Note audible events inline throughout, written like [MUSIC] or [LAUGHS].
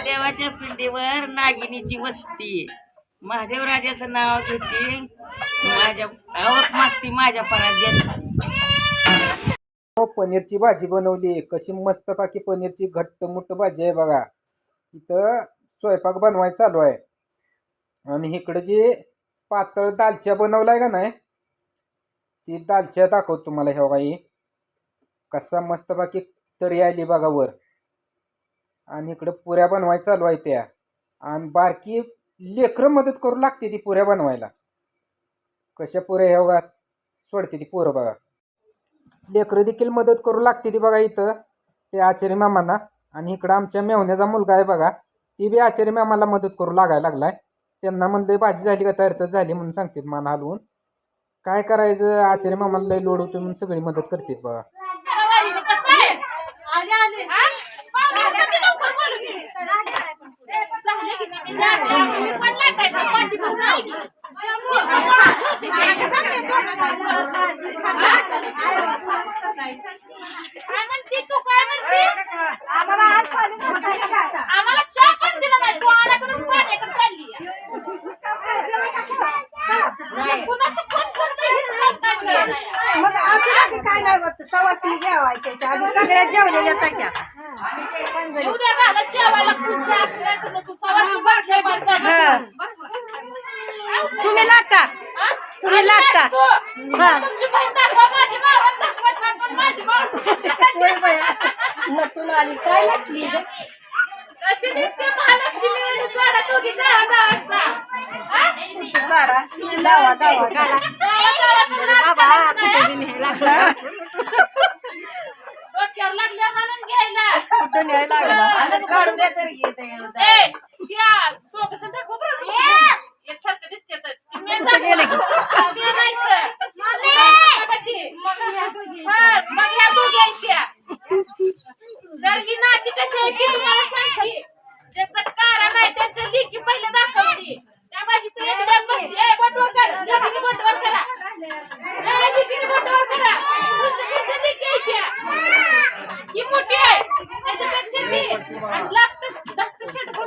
महादेवाच्या पिंडीवर नागिनीची वस्ती महादेव राजाचं नाव घेते. माझ्या आवक मागती माझ्या परात हो, पनीरची भाजी बनवली. कशी मस्तपैकी पनीरची घट्ट मुठ भाजी आहे बघा. इथं स्वयंपाक बनवायचा चालू आहे. आणि इकडे जी पातळ दालच्या बनवलाय का नाही ती दालच्या दाखवतो तुम्हाला हे बाई कसा मस्तपैकी तरी आली बघा वर. आणि इकडं पुऱ्या बनवायला चालू आहे त्या. आणि बारकी लेकरं मदत करू लागते ती पुऱ्या बनवायला. कशा पुऱ्या ह्या बघा सोडते ती पोरं बघा. लेकरं देखील मदत करू लागते ती बघा इथं ते आचार्य मामांना. आणि इकडं आमच्या मेवण्याचा मुलगा आहे बघा ती बी आचार्य मामाला मदत करू लागायला लागलाय. त्यांना म्हणलं भाजी झाली का तयार? तर झाली म्हणून सांगतात मान हलवून. काय करायचं? आचार्य मामाला लय लोड होतो म्हणून सगळी मदत करतात बघा. काय नाही मग असं की काय नाही होत सवासनी जेवायचे त्या आधी सगळ्या जेवलेल्याच आहे उद्या घाला जेवायला तुमच्या असल्याचं नको. बारक्या. तुम्ही हा? तुम्ही लागता. तू. तुमची बहीण दाखवा, माझी मावळ दाखवत नाही, पण माझी मावळ होय बाया. नटून आली काय नटली ग? कशी दिसते महालक्ष्मी जोडा दोघी जावा जावाचा. हा? काढा. लावा, लावा, काढा. जावा जावाचा नाद बाबा करायचा कुठे नाही, बी नाही लागला डोक्यावर लागल्या म्हणून कुठं न्यायला लागला काढून द्या तरी येते. जर ही नाती कशी आहे ती तुम्हाला सांगते. ज्याचं कारण आहे त्याच्या लेकी पहिले दाखवते त्या माझी तर एक डाग बसली. ए, बोट वर कर. लेकीने बोट वर करा. ए, लेकीने बोट वर करा. तुमच्या तुमच्या लेकी आहेत त्या. ही मोठी आहे त्याच्यापेक्षा ती आणि लागतं धाकटं शेंडफळ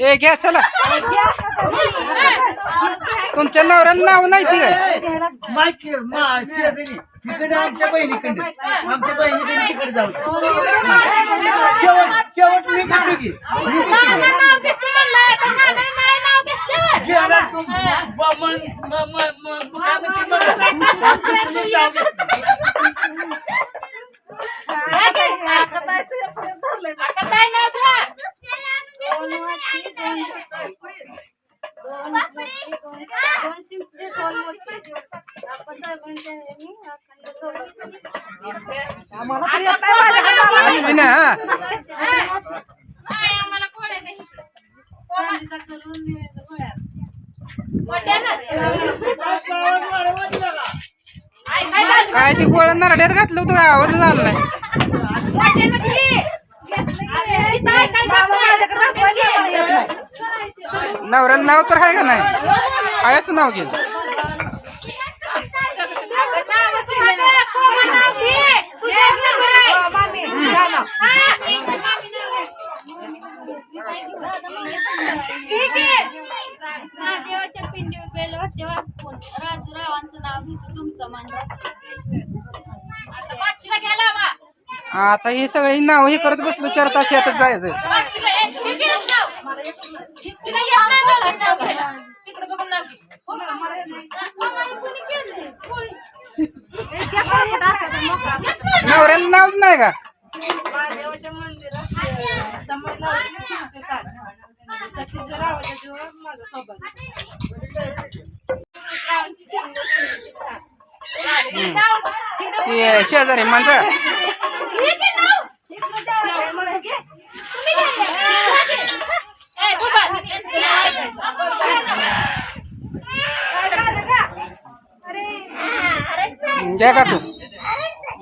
ए घ्या चला. तुमच्या नवऱ्याला नाव नाही ती काय? माहिती तिकडे आमच्या बहिणीकडे. आमच्या बहिणीकडे तिकडे जाऊ. शेवट शेवट मी घेतो की मी घेतो नाना की. नाव घेतलं म्हणलं, आता नाना नाही नाव घेतलं. गेला तू ब- मन- म- म- म- म- काय म्हणते मला? तुम्ही जाऊ दे. घ्या की. आता काय नाव घ्या. दोन वाटी, दोन भाकरी, दोन मोठी, दोन दोन शिंपले, दोन मोठी. आप्पासाहेबांच्या ह्यानी अखंड सोडून. आम्हाला तर येत नाही माझ्या हाताला. आणि ना हा नाही, आम्हाला कोण आहे नाही. करून काय? काय ती गोळ नरड्यात घातलं होतं आवाज झाला नाही. काय. नवऱ्याला नाव तर आहे का नाही? आयाचं नाव गेलं नावाचं माझं, कोमल नाव घे. तुझ्या नंबर आहे. हो, मामी, घ्या ना. हा. तेव्हा राजूरावांचं नाव घेतो तुमचं मान. आता पाचशेला घ्यायला हवा आता हे सगळे नाव हे करत बसलो चार तास यातच जायचं पाचशेला एक हे घे नाव. तिला येत नाही मला नाव घ्यायला. तिकडे बघून नाव घे. नवऱ्याला नावच नाही का महादेवाच्या मंदिरात रावाच्या माझा ते शेजारी माणसं का तू?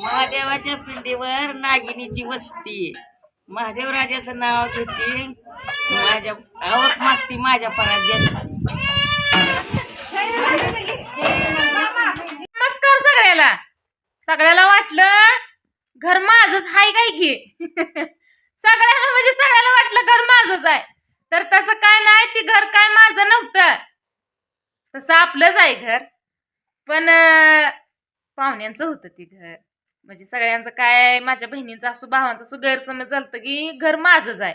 महादेवाच्या पिंडीवर नागिनीची वस्ती. महादेवराजाचं नाव घेते. माझ्या आवक मागती माझ्या परात जास्ती नमस्कार सगळ्याला. सगळ्याला वाटलं घर माझच हाय काय की? [LAUGHS] सगळ्याला म्हणजे सगळ्याला वाटलं घर माझच आहे तर तसं काय नाही ती घर काय माझं नव्हतं. तसं आपलंच आहे घर. पण पाहुण्यांचं होतं ती घर. म्हणजे सगळ्यांचं काय माझ्या बहिणींचं असो भावांचं असो गैरसमज झालं की घर माझंच आहे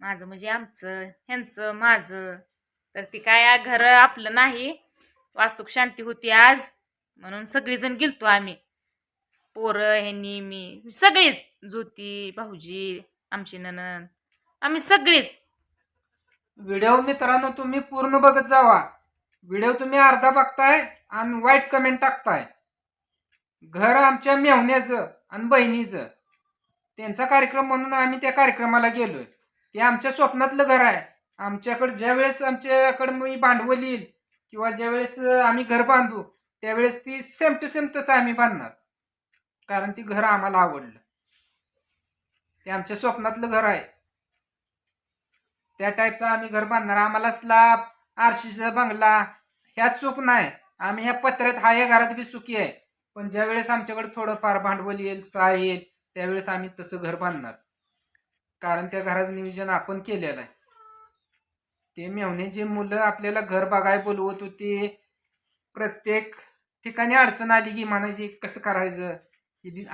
माझं म्हणजे आमचं ह्यांचं माझं. तर ती काय घर आपलं नाही. वास्तुक शांती होती आज. म्हणून सगळीजण गेलतो आम्ही. पोरं ह्यांनी मी सगळीच. ज्योती भाऊजी आमची ननन आम्ही सगळीच. व्हिडिओ मित्रांनो तुम्ही पूर्ण बघत जावा. व्हिडिओ तुम्ही अर्धा बघताय आणि वाईट कमेंट टाकताय. घर आमच्या मेहण्याचं आणि बहिणीचं. त्यांचा कार्यक्रम म्हणून आम्ही त्या कार्यक्रमाला गेलोय. ते आमच्या स्वप्नातलं घर आहे. आमच्याकडे ज्यावेळेस आमच्याकडे मी भांडवल येईल किंवा ज्यावेळेस आम्ही घर बांधू त्यावेळेस ती सेम टू सेम तसं आम्ही बांधणार. कारण ती घर आम्हाला आवडलं. ते आमच्या स्वप्नातलं घर आहे. त्या टाईपचं आम्ही घर बांधणार. आम्हाला स्लाब आरशीचा बंगला ह्याच स्वप्न आहे आम्ही ह्या पत्र्यात हा या घरात बी सुखी आहे. पण ज्या वेळेस आमच्याकडे थोडंफार भांडवल येईल सहाय येईल त्यावेळेस आम्ही तसं घर बांधणार. कारण त्या घराचं नियोजन आपण केलेलं आहे. ते मेवणे जे मुलं आपल्याला घर बघाय बोलवत होते प्रत्येक ठिकाणी अडचण आली की म्हणायची कसं करायचं?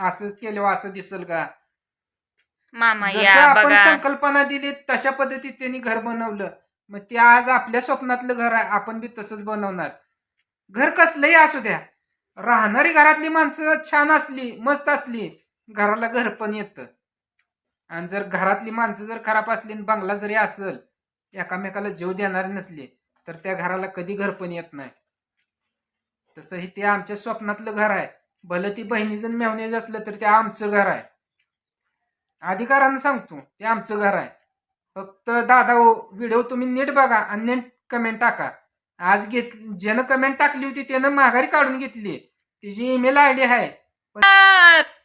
असंच केलं असं दिसल का? मामा आपण संकल्पना दिली तशा पद्धतीत त्यांनी घर बनवलं. मग ते आज आपल्या स्वप्नातलं घर आहे आपण बी तसंच बनवणार. घर कसलंही असू द्या. राहणारी घरातली माणसं छान असली मस्त असली घराला घर पण येतं. आणि जर घरातली माणसं जर खराब असली आणि बंगला जरी असल एकामेकाला जीव देणारी नसली तर त्या घराला कधी घर पण येत नाही. तसं हे ते आमच्या स्वप्नातलं घर आहे. भलं ती बहिणीजण मेहनेज असलं तर ते आमचं घर आहे. अधिकारानं सांगतो ते आमचं घर आहे. फक्त दादा हो, व्हिडिओ तुम्ही नीट बघा आणि नीट कमेंट टाका. आज घेत ज्यानं कमेंट टाकली होती त्यानं माघारी काढून घेतली. तिची ईमेल आय डी आहे.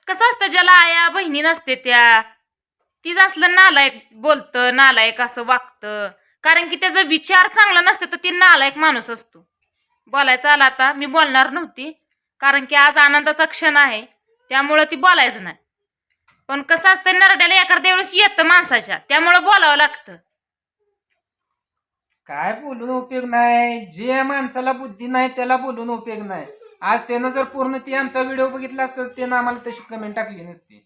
कसं असतं ज्याला आया बहिणी नसते त्या? तीच असलं नालायक बोलतं नालायक असं वागतं. कारण की त्याचा विचार चांगला नसते तर ती नालायक माणूस असतो. बोलायचं आला आता. मी बोलणार नव्हती कारण की आज आनंदाचा क्षण आहे त्यामुळं ती बोलायचं नाही. पण कसं असतं नरड्याला एखाद्या वेळेस येतं माणसाच्या त्यामुळं बोलावं लागतं. काय बोलून उपयोग नाही. जे माणसाला बुद्धी नाही त्याला बोलून उपयोग नाही. आज त्यानं जर पूर्ण ती आमचा व्हिडिओ बघितला असता तर त्यानं आम्हाला तशी कमेंट टाकली नसती.